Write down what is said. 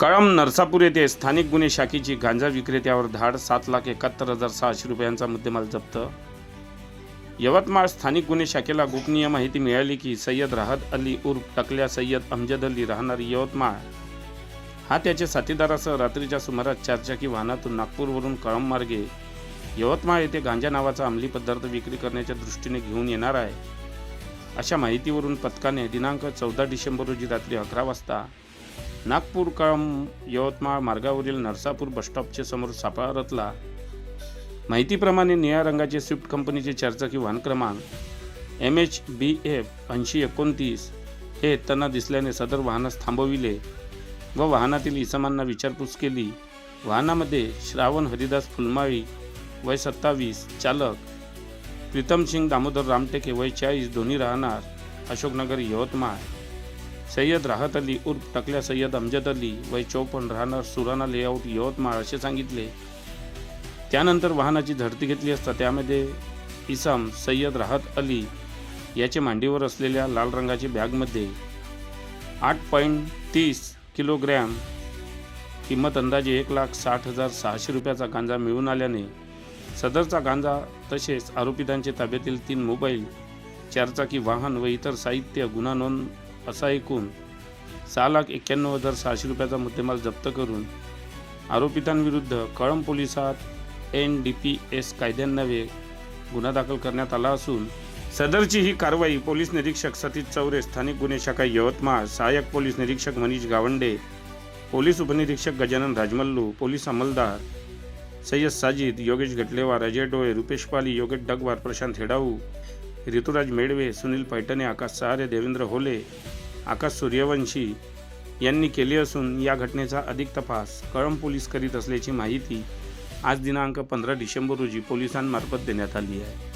कळम नरसापूर येथे स्थानिक गुन्हे शाखेची गांजा विक्रेत्यावर धाड सात लाख एकाहत्तर हजार सहाशे रुपयांचा मुद्देमाल जप्त. यवतमाळ स्थानिक गुन्हे शाखेला गोपनीय माहिती मिळाली की सय्यद राहत अली उर्फ टकल्या सय्यद अमजद अली राहणार यवतमाळ. हा त्याच्या साथीदारासह रात्रीच्या सुमारास चारचाकी वाहनातून नागपूरवरून कळम मार्गे यवतमाळ येथे गांजा नावाचा अंमली पदार्थ विक्री करण्याच्या दृष्टीने घेऊन येणार आहे. अशा माहितीवरून पथकाने दिनांक चौदा डिसेंबर रोजी रात्री अकरा वाजता नागपूर कळम यवतमाळ मार्गावरील नरसापूर बसस्टॉपचे समोर सापळा रचला माहितीप्रमाणे निळ्या रंगाचे स्विफ्ट कंपनीचे चारचाकी वाहन क्रमांक एम एच बी एफ ऐंशी एकोणतीस हे येताना दिसल्याने सदर वाहनास थांबविले व वाहनातील इसमांना विचारपूस केली. वाहनामध्ये श्रावण हरिदास फुलमाळी वय सत्तावीस चालक प्रीतम सिंग दामोदर रामटेके वय चाळीस दोन्ही राहणार. अशोकनगर यवतमाळ. सय्यद राहत अली उर्फ टकल्या सय्यद अमजद अली वय चौपन्न राहणार सुराणा लेआउट यवतमाळ असे सांगितले. त्यानंतर वाहनाची झडती घेतली असता त्यामध्ये इसाम सय्यद राहत अली याचे मांडीवर असलेल्या लाल रंगाच्या बॅगमध्ये आठ पॉईंट तीस किलोग्रॅम किंमत अंदाजे एक लाख साठ हजार सहाशे रुपयाचा गांजा मिळून आल्याने सदरचा गांजा तसेच आरोपितांचे ताब्यातील तीन मोबाईल चारचाकी वाहन व इतर साहित्य गुन्हा नोंद असा एकूण सहा लाख एक्क्याण्णव हजार सहाशे रुपयाचा मुद्देमाल जप्त करून आरोपितांविरुद्ध कळंब पोलिसात एन डी पी एस कायद्यान्वये गुन्हा दाखल करण्यात आला असून सदरची ही कारवाई पोलीस निरीक्षक सतीश चौरे स्थानिक गुन्हे शाखा यवतमाळ सहाय्यक पोलीस निरीक्षक मनीष गावंडे पोलीस उपनिरीक्षक गजानन राजमल्लू पोलीस अंमलदार सय्यद साजिद योगेश घटलेवार अजय डोळे रुपेश पाली योगेश डगवार प्रशांत हेडाऊ ऋतुराज मेडवे सुनील पैठणे आकाश सहारे देवेंद्र होले आकाश सूर्यवंशी यांनी केली असून या घटनेचा अधिक तपास कळंब पोलीस करीत असल्याची माहिती आज दिनांक पंधरा डिसेंबर रोजी पोलिसांमार्फत देण्यात आली आहे.